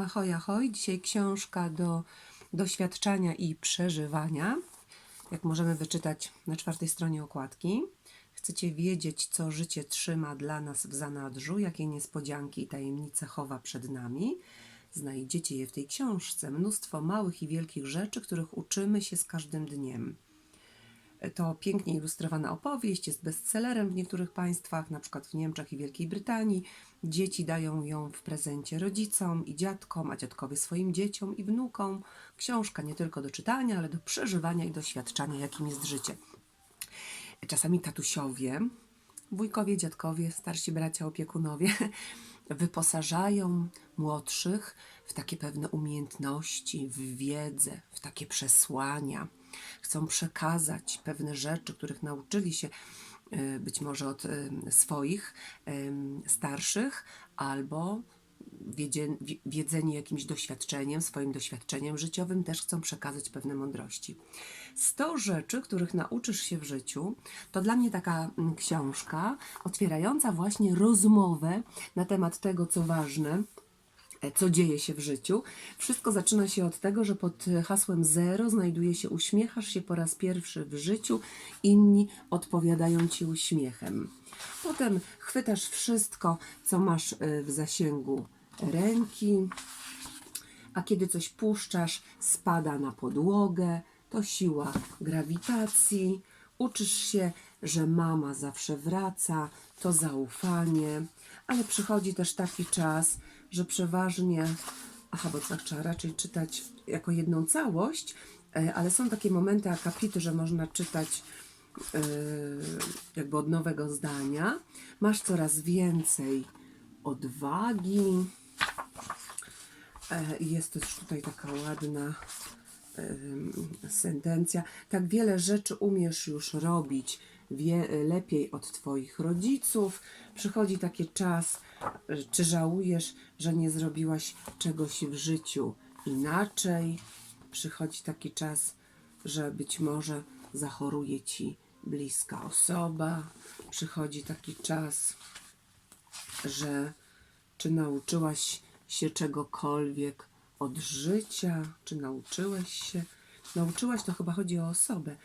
Ahoj, ahoj. Dzisiaj książka do doświadczania i przeżywania. Jak możemy wyczytać na czwartej stronie okładki. Chcecie wiedzieć, co życie trzyma dla nas w zanadrzu, jakie niespodzianki i tajemnice chowa przed nami. Znajdziecie je w tej książce. Mnóstwo małych i wielkich rzeczy, których uczymy się z każdym dniem. To pięknie ilustrowana opowieść, jest bestsellerem w niektórych państwach, na przykład w Niemczech i Wielkiej Brytanii. Dzieci dają ją w prezencie rodzicom i dziadkom, a dziadkowie swoim dzieciom i wnukom. Książka nie tylko do czytania, ale do przeżywania i doświadczania, jakim jest życie. Czasami tatusiowie, wujkowie, dziadkowie, starsi bracia, opiekunowie wyposażają młodszych w takie pewne umiejętności, w wiedzę, w takie przesłania. Chcą przekazać pewne rzeczy, których nauczyli się y, być może od y, swoich y, starszych, albo wiedzeni jakimś doświadczeniem, swoim doświadczeniem życiowym, też chcą przekazać pewne mądrości. 100 rzeczy, których nauczysz się w życiu, to dla mnie taka mm, książka otwierająca właśnie rozmowę na temat tego, co ważne, co dzieje się w życiu. Wszystko zaczyna się od tego, że pod hasłem zero znajduje się uśmiechasz się po raz pierwszy w życiu, inni odpowiadają ci uśmiechem. Potem chwytasz wszystko, co masz e, w zasięgu ręki, a kiedy coś puszczasz, spada na podłogę. To siła grawitacji. Uczysz się, że mama zawsze wraca, to zaufanie, ale przychodzi też taki czas, że przeważnie, aha, bo tak trzeba raczej czytać jako jedną całość, e, ale są takie momenty, akapity, że można czytać e, jakby od nowego zdania. Masz coraz więcej odwagi, E, Jest też tutaj taka ładna sentencja. Tak wiele rzeczy umiesz już robić wie, lepiej od Twoich rodziców. Przychodzi taki czas, czy żałujesz, że nie zrobiłaś czegoś w życiu inaczej. Przychodzi taki czas, że być może zachoruje Ci bliska osoba. Przychodzi taki czas, że czy nauczyłaś się czegokolwiek od życia, czy nauczyłeś się? Nauczyłaś to chyba chodzi o osobę.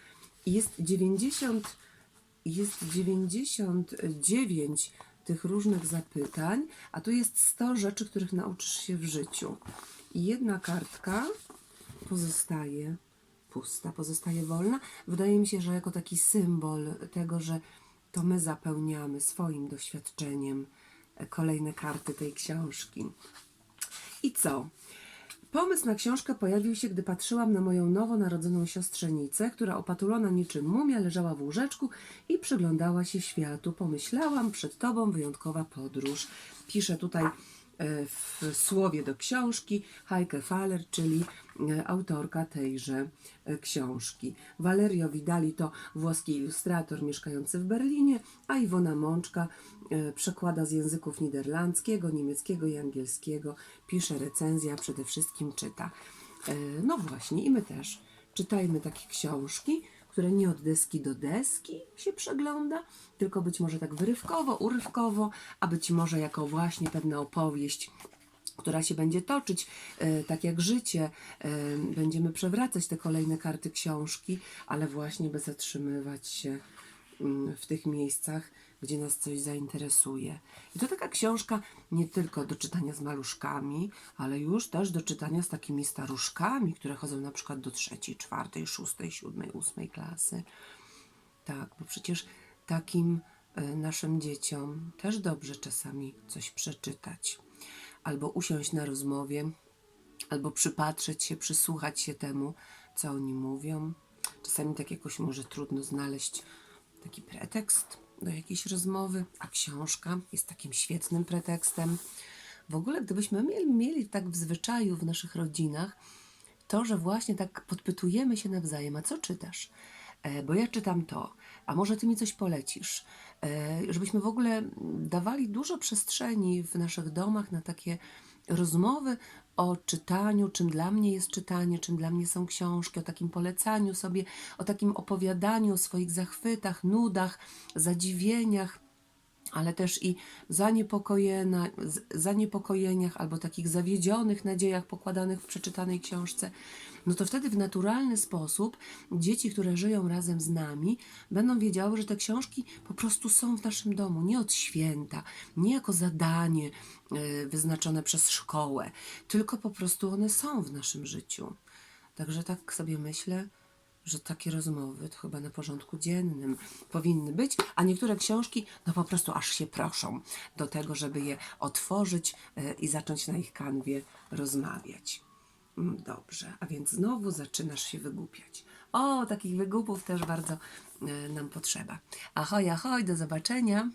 Jest 90, jest 99 tych różnych zapytań, a tu jest 100 rzeczy, których nauczysz się w życiu. I jedna kartka pozostaje pusta, pozostaje wolna. Wydaje mi się, że jako taki symbol tego, że to my zapełniamy swoim doświadczeniem kolejne karty tej książki. I co? Pomysł na książkę pojawił się, gdy patrzyłam na moją nowonarodzoną siostrzenicę, która opatulona niczym mumia leżała w łóżeczku i przyglądała się światu. Pomyślałam, przed tobą wyjątkowa podróż. Piszę tutaj w słowie do książki Heike Faller, czyli e, autorka tejże e, książki. Valerio Vidali to włoski ilustrator mieszkający w Berlinie, a Iwona Mączka e, przekłada z języków niderlandzkiego, niemieckiego i angielskiego, pisze recenzje, a przede wszystkim czyta. E, No właśnie, i my też czytajmy takie książki, które nie od deski do deski się przegląda, tylko być może tak wyrywkowo, urywkowo, a być może jako właśnie pewna opowieść, która się będzie toczyć, e, tak jak życie. E, będziemy przewracać te kolejne karty książki, ale właśnie by zatrzymywać się w tych miejscach, gdzie nas coś zainteresuje. I to taka książka nie tylko do czytania z maluszkami, ale już też do czytania z takimi staruszkami, które chodzą na przykład do trzeciej, czwartej, szóstej, siódmej, ósmej klasy. Tak, bo przecież takim e, naszym dzieciom też dobrze czasami coś przeczytać. Albo usiąść na rozmowie, albo przypatrzeć się, przysłuchać się temu, co oni mówią. Czasami tak jakoś może trudno znaleźć taki pretekst do jakiejś rozmowy, a książka jest takim świetnym pretekstem. W ogóle, gdybyśmy mieli, mieli tak w zwyczaju w naszych rodzinach, to, że właśnie tak podpytujemy się nawzajem, a co czytasz? E, bo ja czytam to, a może ty mi coś polecisz? E, żebyśmy w ogóle dawali dużo przestrzeni w naszych domach na takie rozmowy o czytaniu, czym dla mnie jest czytanie, czym dla mnie są książki, o takim polecaniu sobie, o takim opowiadaniu o swoich zachwytach, nudach, zadziwieniach, ale też i zaniepokojena, z- zaniepokojeniach albo takich zawiedzionych nadziejach pokładanych w przeczytanej książce, no to wtedy w naturalny sposób dzieci, które żyją razem z nami, będą wiedziały, że te książki po prostu są w naszym domu, nie od święta, nie jako zadanie e, wyznaczone przez szkołę, tylko po prostu one są w naszym życiu. Także tak sobie myślę, że takie rozmowy to chyba na porządku dziennym powinny być, a niektóre książki no po prostu aż się proszą do tego, żeby je otworzyć e, i zacząć na ich kanwie rozmawiać. Mm, Dobrze, a więc znowu zaczynasz się wygłupiać. O, takich wygupów też bardzo e, nam potrzeba. Ahoj, ahoj, do zobaczenia.